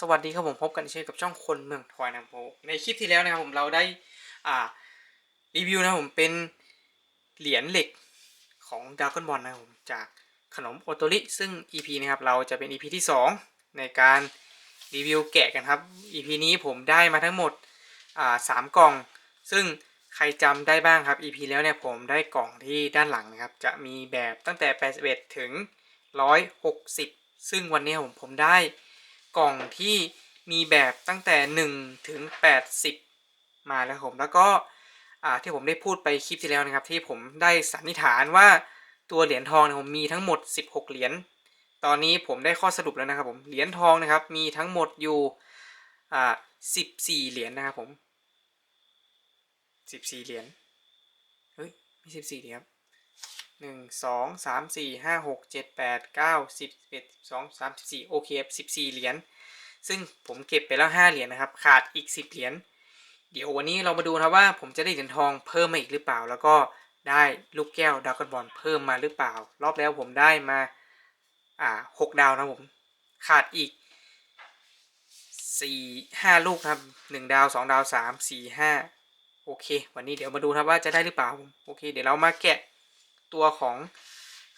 สวัสดีครับผมพบกันเช่นกับช่องคนเมืองทอยนะครับผมในคลิปที่แล้วนะครับผมเราได้อ่ารีวิวนะครับผมเป็นเหรียญเหล็กของด r a ก้อนบอลนะครับผมจากขนมโอโตริซึ่ง EP นะครับเราจะเป็น EP ที่ 2 ในการรีวิวแกะกันครับ EP นี้ผมได้มาทั้งหมดอ่าสามกล่อง ซึ่งใครจำได้บ้างครับ EP แล้วเนี่ยผมได้กล่องที่ด้านหลังนะครับจะมีแบบตั้งแต่ 81 ถึง 160 ซึ่งวันนี้ผมผมได้ กล่องที่มีแบบตั้งแต่1ถึง80 มาแล้วผมแล้วก็ที่ผมได้พูดไปคลิปที่แล้วนะครับ ที่ผมได้สันนิษฐานว่าตัวเหรียญทองเนี่ยผมมีทั้งหมด 16 เหรียญตอนนี้ผมได้ข้อสรุปแล้วนะครับผมเหรียญทองนะครับ มีทั้งหมดอยู่อ่า14เหรียญนะครับผม14เหรียญเฮ้ยไม่14เหรียญครับ หนึ่งสองสามสี่ห้าหกเจ็ดแปดเก้าสิบเอ็ดสองสามสิบสี่โอเคสิบสี่เหรียญซึ่งผมเก็บไปแล้วห้าเหรียญนะครับ ขาดอีกสิบเหรียญเดี๋ยววันนี้เรามาดูนะว่าผมจะได้เหรียญทองเพิ่มมาอีกหรือเปล่า แล้วก็ได้ลูกแก้วดาวกันบอลเพิ่มมาหรือเปล่า รอบแล้วผมได้มาอ่าหกดาวนะผมขาดอีกสี่ห้าลูกครับหนึ่งดาวสองดาวสามสี่ห้าโอเค วันนี้เดี๋ยวมาดูครับว่าจะได้หรือเปล่าโอเค เดี๋ยวเรามาแกะ ตัวของ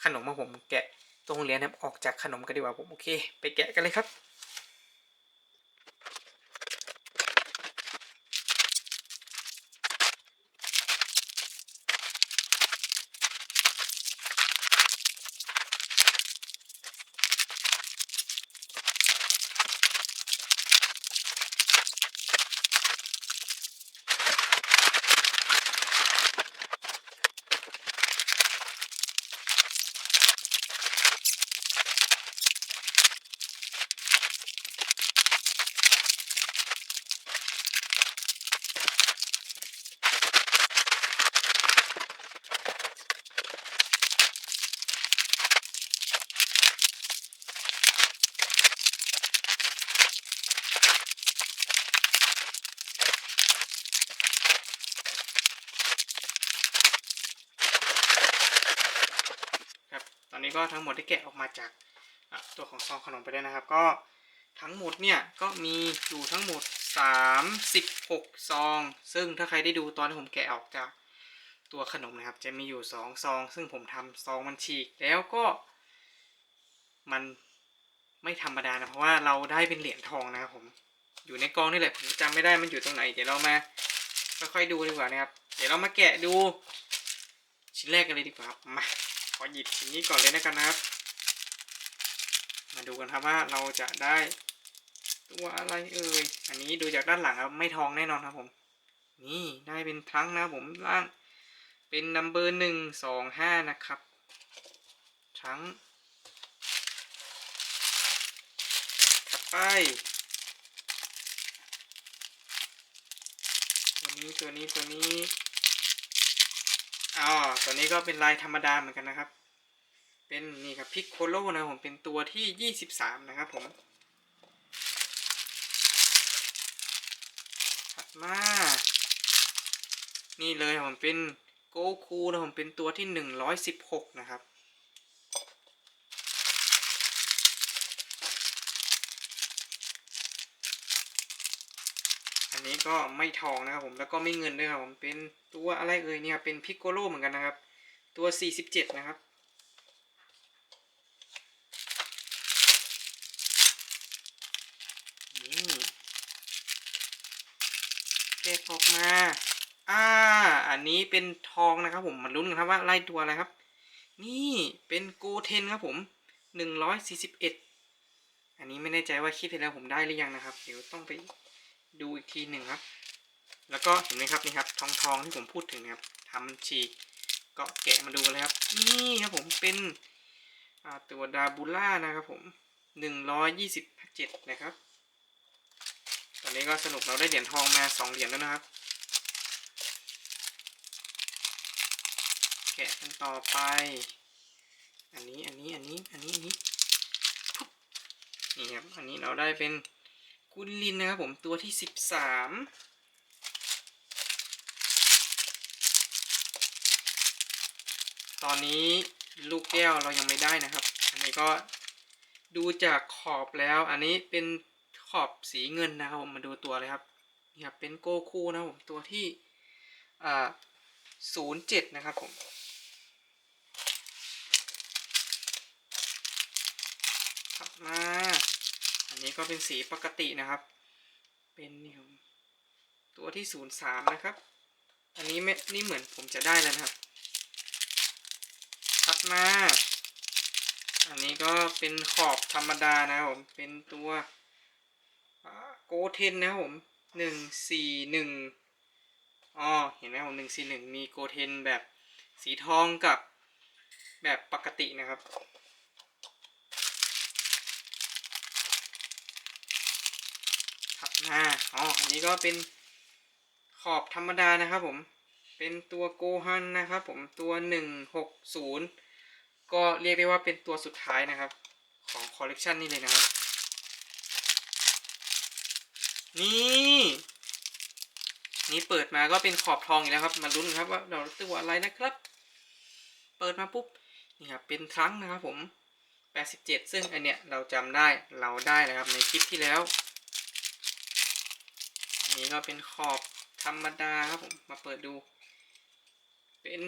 ขนมมาผมแกะตรงเหรียญนะครับออกจากขนมกันดีกว่าผมโอเค ไปแกะกันเลยครับ ก็ทั้งหมดที่แกะออกมาจากตัวของซองขนมไปแล้นะครับ ก็ทั้งหมดเนี่ยก็มีอยู่ทั้งหมด 36 ซอง ซึ่งถ้าใครได้ดูตอนที่ผมแกะออกจากตัวขนมนะครับ จะมีอยู่ 2 ซอง ซึ่งผมทำซองมันฉีกแล้วก็มันไม่ธรรมดานะ เพราะว่าเราได้เป็นเหรียญทองนะครับผมอยู่ในกองนี่แหละผมจำไม่ได้มันอยู่ตรงไหน เดี๋ยวเรามาค่อยๆดูดีกว่านะครับ เดี๋ยวเรามาแกะดูชิ้นแรกกันเลยดีกว่าครับมา ขอหยิบชิ้นนี้ก่อนเลยนะกันนะครับ มาดูกันครับว่าเราจะได้ตัวอะไรเอ่ย อันนี้ดูจากด้านหลังครับไม่ทองแน่นอนครับผม นี่ได้เป็นทั้งนะผมล่างเป็นนัมเบอร์หนึ่งสองห้านะครับ ทั้งถัดไปตัวนี้ตัวนี้ตัวนี้ อ๋อตัวนี้ก็เป็นลายธรรมดาเหมือนกันนะครับ เป็นนี่ครับพิกโคโลนะผมเป็นตัวที่ยี่สิบสามนะครับผมถัดมา นี่เลยครับผมเป็นโกคูนะผมเป็นตัวที่หนึ่งร้อยสิบหกนะครับ นี้ก็ไม่ทองนะครับผมแล้วก็ไม่เงินด้วยครับผมเป็นตัวอะไรเอ่ยเนี่ยเป็นพิกโกโลเหมือนกันนะครับ ตัว 47 นะครับนี่แกะออกมา อ่า อันนี้เป็นทองนะครับผมมาลุ้นกันครับว่าไล่ตัวอะไรครับ นี่เป็นโกเทนครับผม 141 อันนี้ไม่แน่ใจว่าคลิปที่แล้วผมได้หรือยังนะครับ เดี๋ยวต้องไป ดูอีกทีหนึ่งครับ แล้วก็เห็นไหมครับนี่ครับทองทองที่ผมพูดถึงนะครับทำฉีกก็แกะมาดูกันเลยครับ นี่ครับผมเป็นตัวดาบูล่านะครับผมหนึ่งร้อยยี่สิบเจ็ดนะครับ ตอนนี้ก็สนุกเราได้เหรียญทองมาสองเหรียญแล้วนะครับ แกะกันต่อไป อันนี้อันนี้อันนี้อันนี้อันนี้นี่ครับอันนี้เราได้เป็น กุนลินนะครับผมตัวที่สิบสามตอนนี้ลูกแก้วเรายังไม่ได้นะครับ อันนี้ก็ดูจากขอบแล้ว อันนี้เป็นขอบสีเงินนะครับผมมาดูตัวเลยครับนี่ครับเป็นโกคูนะครับผมตัวที่อ่าศูนย์เจ็ดนะครับผมถัดมา นนี้ก็เป็นสีปกตินะครับ เป็นนี่ครับตัวที่ศูนย์สามนะครับ อันนี้ไม่นี่เหมือนผมจะได้แล้วนะครับถัดมา อันนี้ก็เป็นขอบธรรมดานะครับผมเป็นตัวโกเทนนะครับผมหนึ่งสี่หนึ่งอ๋อเห็นไหมผมหนึ่งสี่หนึ่งมีโกเทนแบบสีทองกับแบบปกตินะครับ ถัดมาอ๋ออันนี้ก็เป็นขอบธรรมดานะครับผม เป็นตัวโกฮันนะครับผมตัวหนึ่งหกศูนย์ก็เรียกได้ว่าเป็นตัวสุดท้ายนะครับ ของคอลเลกชันนี้เลยนะครับ นี่ นี่เปิดมาก็เป็นขอบทองอีกแล้วครับ มาลุ้นครับว่าเราตัวอะไรนะครับ เปิดมาปุ๊บ นี่ครับ เป็นครั้งนะครับผม 87 ซึ่งอันเนี้ยเราจำได้ เราได้นะครับในคลิปที่แล้ว นี้ก็เป็นขอบธรรมดาครับผม มาเปิดดู เป็น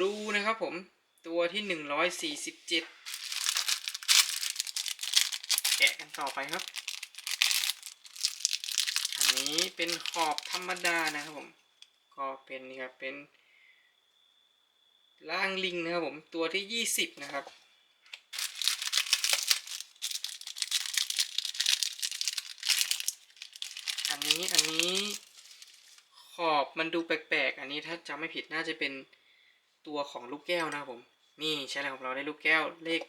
รูนะครับผม ตัวที่หนึ่งร้อยสี่สิบเจ็ดแกะกันต่อไปครับ อันนี้เป็นขอบธรรมดานะครับผม ก็เป็นนี่ครับ เป็นล่างลิงนะครับผม ตัวที่ยี่สิบนะครับ นนี้อันนี้ขอบมันดูแปลกๆ อันนี้ถ้าจำไม่ผิดน่าจะเป็นตัวของลูกแก้วนะครับผม นี่ใช่แล้วของเราได้ลูกแก้วเลข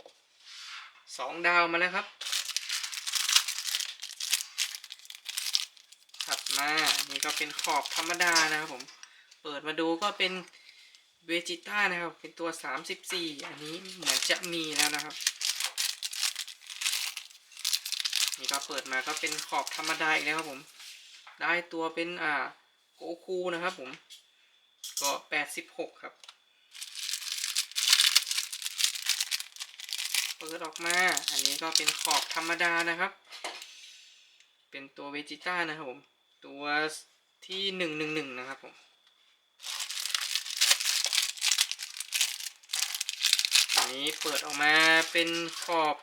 สองดาวมาแล้วครับ ถัดมาอันนี้ก็เป็นขอบธรรมดานะครับผม เปิดมาดูก็เป็นเวจิต้านะครับ เป็นตัว 34 อันนี้เหมือนจะมีแล้วนะครับ นี่ก็เปิดมาก็เป็นขอบธรรมดาอีกแล้วครับผม ได้ตัวเป็นอ่าโกคูนะครับผม ก็86ครับ เปิดออกมา อันนี้ก็เป็นขอบธรรมดานะครับ เป็นตัวเวจิต้านะครับผม ตัวที่หนึ่งหนึ่งหนึ่งนะครับผมอันนี้เปิดออกมาเป็นขอบ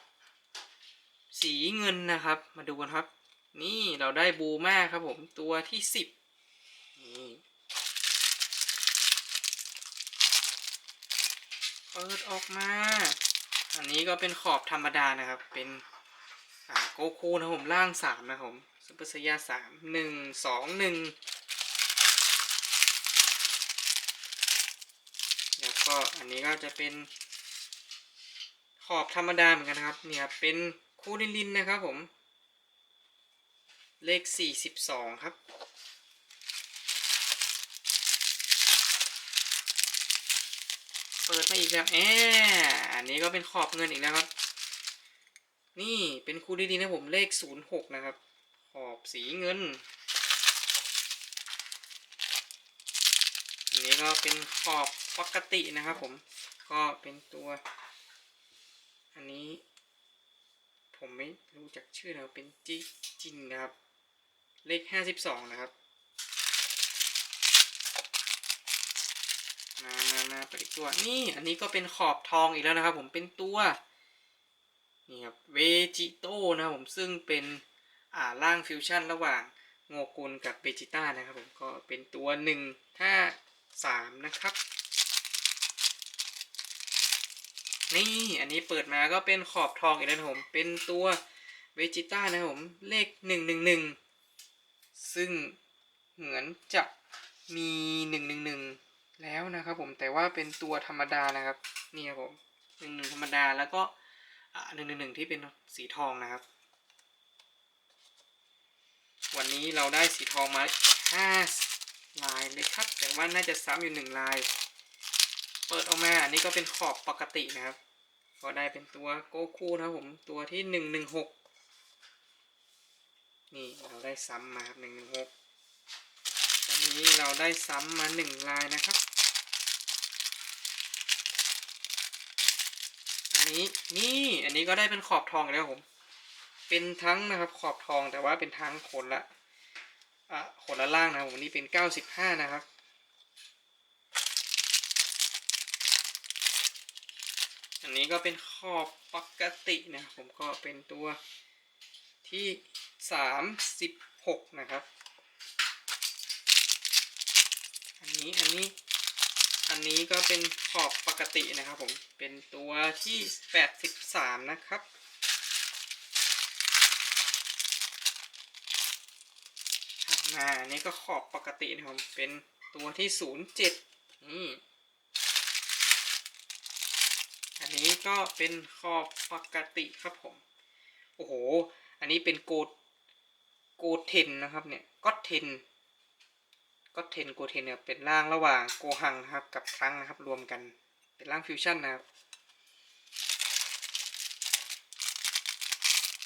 สีเงินนะครับ มาดูกันครับ นี่เราได้บูมาครับผมตัวที่สิบนี่เปิดออกมา อันนี้ก็เป็นขอบธรรมดานะครับ เป็นอ่าโกคูนะผมล่างสามนะผมซุปเปอร์สยาสามหนึ่งสองหนึ่งแล้วก็อันนี้ก็จะเป็นขอบธรรมดาเหมือนกันนะครับ เนี่ยครับเป็นคูลินลินนะครับผม เลขสี่สิบสองครับ เปิดมาอีกแล้วแออันนี้ก็เป็นขอบเงินอีกแล้วครับ นี่เป็นคู่ดีๆนะผมเลขศูนย์หกนะครับ ขอบสีเงิน อันนี้ก็เป็นขอบปกตินะครับผม ก็เป็นตัว อันนี้ ผมไม่รู้จักชื่อนะครับเป็นจิจินนะครับ เลขห้าสิบสองนะครับมามามาไปอีกตัวนี่อันนี้ก็เป็นขอบทองอีกแล้วนะครับ ผมเป็นตัวนี่ครับเวจิโต้นะครับผมซึ่งเป็นอ่าร่างฟิวชั่นระหว่างโงกุลกับเบจิต้านะครับผมก็เป็นตัวหนึ่งห้าสามนะครับ นี่อันนี้เปิดมาก็เป็นขอบทองอีกแล้วนะผมเป็นตัวเวจิต้านะครับผมเลขหนึ่งหนึ่งหนึ่ง ซึ่งเหมือนจะมีหนึ่งหนึ่งหนึ่งแล้วนะครับผมแต่ว่าเป็นตัวธรรมดานะครับนี่ครับผมหนึ่งหนึ่งธรรมดาแล้วก็หนึ่งหนึ่งหนึ่งที่เป็นสีทองนะครับ วันนี้เราได้สีทองมาห้าลายเลยครับ แต่ว่าน่าจะซ้ำอยู่หนึ่งลาย เปิดออกมาอันนี้ก็เป็นขอบปกตินะครับ ก็ได้เป็นตัวโกคูนะครับผมตัวที่หนึ่งหนึ่งหก นี่เราได้ซ้ำมาครับหนึ่งหกอันนี้เราได้ซ้ำมาหนึ่งลายนะครับ อันนี้นี่อันนี้ก็ได้เป็นขอบทองแล้วผม เป็นทั้งนะครับขอบทองแต่ว่าเป็นทั้งคนละอะคนละล่างนะผมนนี้เป็นเก้าสิบห้านะครับอันนี้ก็เป็นขอบปกตินะผมก็เป็นตัวที่ สามสิบหกนะครับ อันนี้อันนี้อันนี้ก็เป็นขอบปกตินะครับผม เป็นตัวที่แปดสิบสามนะครับมาอันนี้ก็ขอบปกตินะครับผม เป็นตัวที่ศูนย์เจ็ดนี่อันนี้ก็เป็นขอบปกติครับผม โอ้โห อันนี้เป็นโกด โกเทนนะครับเนี่ยก็เทนก็เทนโกเทนเนี่ยเป็นร่างระหว่างโกหังนะครับกับครั้งนะครับรวมกันเป็นร่างฟิวชั่นนะครับ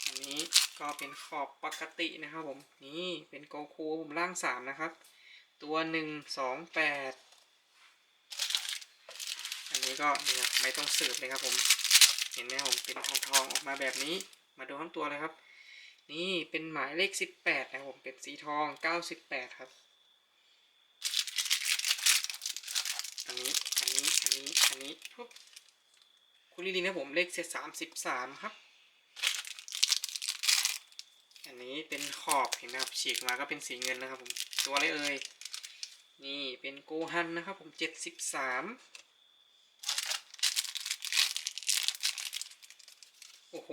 อันนี้ก็เป็นขอบปกตินะครับผมนี่เป็นโกคูผมร่างสามนะครับ ตัวหนึ่งสองแปดอันนี้ก็นี่ครับไม่ต้องสืบเลยครับผมเห็นไหมผมเป็นทองทองออกมาแบบนี้ มาดูทั้งตัวเลยครับ นี่เป็นหมายเลขสิบแปดนะผมเป็นสีทองเก้าสิบแปดครับ อันนี้ อันนี้ อันนี้ อันนี้ปุ๊บคุณลิลินนะผมเลขเศษสามสิบสามครับ อันนี้เป็นขอบเห็นไหมครับฉีกมาก็เป็นสีเงินนะครับผมตัวอะไรเอ่ยนี่เป็นโกฮันนะครับผมเจ็ดสิบสามโอ้โห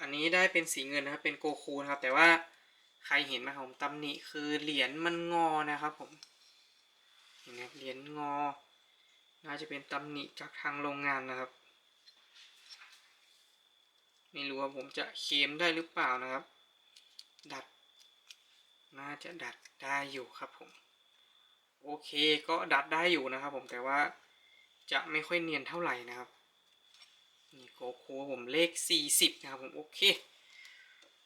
อันนี้ได้เป็นสีเงินนะครับ เป็นโกคูนะครับ แต่ว่าใครเห็นไหมครับผมตำหนิคือเหรียญมันงอนะครับผมเห็นไหมเหรียญงอ น่าจะเป็นตำหนิจากทางโรงงานนะครับ ไม่รู้ว่าผมจะเคลมได้หรือเปล่านะครับ ดัด น่าจะดัดได้อยู่ครับผม โอเคก็ดัดได้อยู่นะครับผมแต่ว่าจะไม่ค่อยเนียนเท่าไหร่นะครับ นี่โกโคูผมเลข 40 นะครับผมโอเค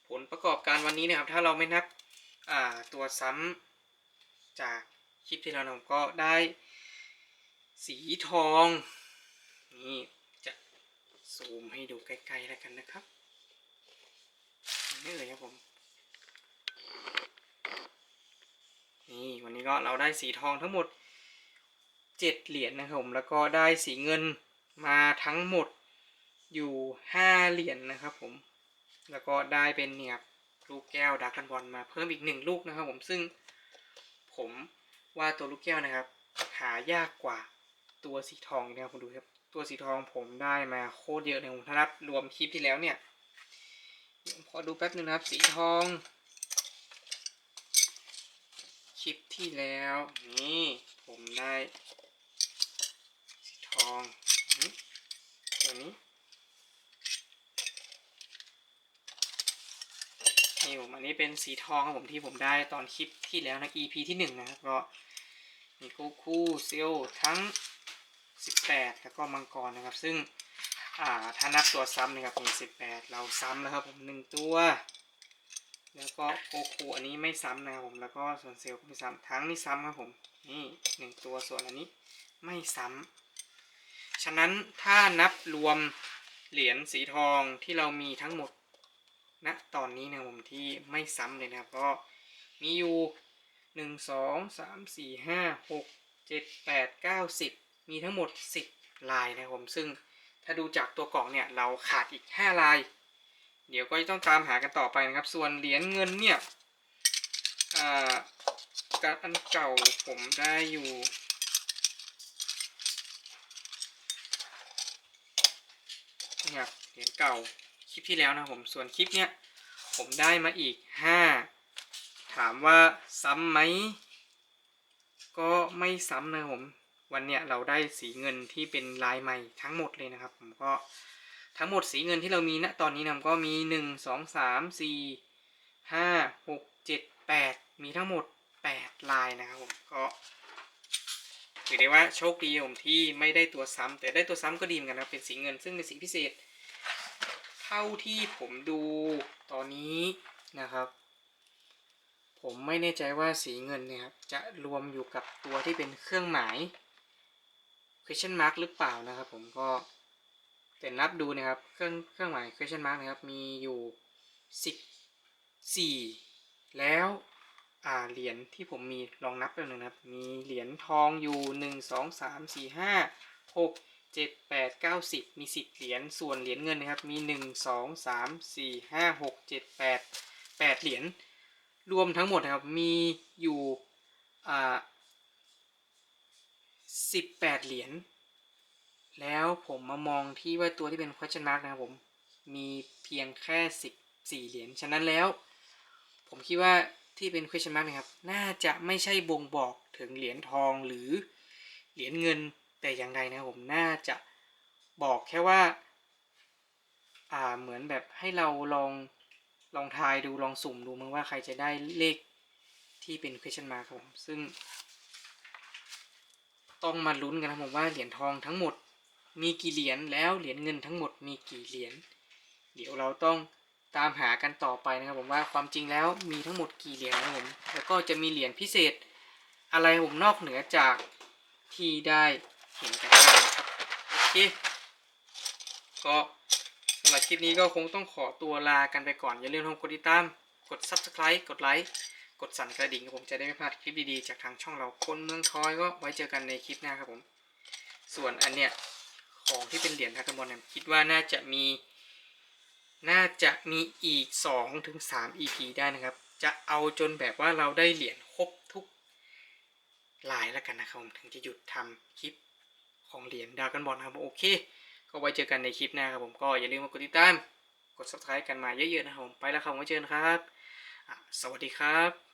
ผลประกอบการวันนี้นะครับ ถ้าเราไม่นับตัวซ้ำจากคลิปที่เราทำก็ได้ สีทองนี่จะซูมให้ดูใกล้ๆแล้วกันนะครับนี่เลยครับผมนี่วันนี้ก็เราได้สีทองทั้งหมดเจ็ดเหรียญนะครับผมแล้วก็ได้สีเงินมาทั้งหมด อยู่ห้าเหรียญนะครับผม แล้วก็ได้เป็นเนี่ยลูกแก้วดักกันบอลมาเพิ่มอีกหนึ่งลูกนะครับผมซึ่งผมว่าตัวลูกแก้วนะครับ หายากกว่าตัวสีทองนะครับผมดูครับ ตัวสีทองผมได้มาโคตรเยอะเลยผมถ้านับรวมคลิปที่แล้วเนี่ยขอดูแป๊บนึงนะครับสีทอง คลิปที่แล้วนี่ผมได้ สีทองตัวนี้ นี่ผมอันนี้เป็นสีทองครับผมที่ผมได้ตอนคลิปที่แล้วนะ EP ที่หนึ่งนะครับก็มีโกคูเซลทั้ง 18 แล้วก็มังกรนะครับ ซึ่งอ่าถ้านับตัวซ้ำนะครับมี18 เราซ้ำแล้วครับผมหนึ่งตัว แล้วก็โกคูอันนี้ไม่ซ้ำนะครับผมแล้วก็ส่วนเซลก็ไม่ซ้ำทั้งนี้ซ้ำครับผมนี่หนึ่งตัวส่วนอันนี้ไม่ซ้ำฉะนั้นถ้านับรวมเหรียญสีทองที่เรามีทั้งหมด ณตอนนี้นะผมที่ไม่ซ้ำเลยนะครับก็มีอยู่หนึ่งสองสามสี่ห้าหกเจ็ดแปดเก้าสิบมีทั้งหมดสิบลายนะครับผมซึ่งถ้าดูจากตัวกล่องเนี่ยเราขาดอีกห้าลาย เดี๋ยวก็จะต้องตามหากันต่อไปนะครับ ส่วนเหรียญเงินเนี่ยอ่าการอันเก่าผมได้อยู่เนี่ครับเหรียญเก่า คลิปที่แล้วนะผมส่วนคลิปเนี้ยผมได้มาอีกห้าถามว่าซ้ำไหม ก็ไม่ซ้ำนะผมวันเนี้ยเราได้สีเงินที่เป็นลายใหม่ทั้งหมดเลยนะครับ ผมก็ทั้งหมดสีเงินที่เรามีณตอนนี้นะก็มีหนึ่งสองสามสี่ห้าหกเจ็ดแปดมีทั้งหมดแปดลายนะครับผมก็ถือได้ว่าโชคดีผมที่ไม่ได้ตัวซ้ำแต่ได้ตัวซ้ำก็ดีเหมือนกันนะเป็นสีเงินซึ่งเป็นสีพิเศษ ท่าที่ผมดูตอนนี้นะครับ ผมไม่แน่ใจว่าสีเงินเนี่ยครับจะรวมอยู่กับตัวที่เป็นเครื่องหมาย question mark หรือเปล่านะครับ ผมก็แต่นับดูนะครับเครื่องเครื่องหมาย question mark นะครับมีอยู่สิบสี่แล้วอ่าเหรียญที่ผมมีลองนับแป๊บนึงนะครับ มีเหรียญทองอยู่หนึ่งสองสามสี่ห้าหก เจ็ดแปดเก้าสิบมีสิบเหรียญส่วนเหรียญเงินนะครับมีหนึ่งสองสามสี่ห้าหกเจ็ดแปดแปดเหรียญรวมทั้งหมดนะครับมีอยู่อ่าสิบแปดเหรียญแล้วผมมามองที่ว่าตัวที่เป็น question mark นะครับผมมีเพียงแค่สิบสี่เหรียญฉะนั้นแล้ว ผมคิดว่าที่เป็น question mark นะครับ น่าจะไม่ใช่บ่งบอกถึงเหรียญทองหรือเหรียญเงิน แต่อย่างใดนะผมน่าจะบอกแค่ว่า อ่าเหมือนแบบให้เราลองลองทายดูลองสุ่มดูมั้งว่าใครจะได้เลขที่เป็น question mark ครับผมซึ่ง ต้องมาลุ้นกันนะผมว่าเหรียญทองทั้งหมด มีกี่เหรียญแล้วเหรียญเงินทั้งหมดมีกี่เหรียญเดี๋ยวเราต้องตามหากันต่อไปนะครับผมว่าความจริงแล้วมีทั้งหมดกี่เหรียญนะผมแล้วก็จะมีเหรียญพิเศษ อะไรผมนอกเหนือจากที่ได้ เห็นกันบ้างนะครับโอเคก็สำหรับคลิปนี้ก็คงต้องขอตัวลากันไปก่อนอย่าลืมทำกดติดตาม กด subscribe กดไลค์กดสั่นกระดิ่งครับผมจะได้ไม่พลาดคลิปดีๆ จากทางช่องเราคนเมืองทอยก็ไว้เจอกันในคลิปหน้าครับผม ส่วนอันเนี้ยของที่เป็นเหรียญทักบอลเนี่ยคิดว่าน่าจะมี น่าจะมีอีก2ถึง3 EP ได้นะครับ จะเอาจนแบบว่าเราได้เหรียญครบทุกลายแล้วกันนะครับผมถึงจะหยุดทำคลิป ของเหรียญดากันบอลครับโอเค ก็ไว้เจอกันในคลิปหน้าครับผมก็อย่าลืมกดติดตาม กด subscribe กันมาเยอะๆนะครับผมไปแล้วครับไว้เจอกันครับ สวัสดีครับ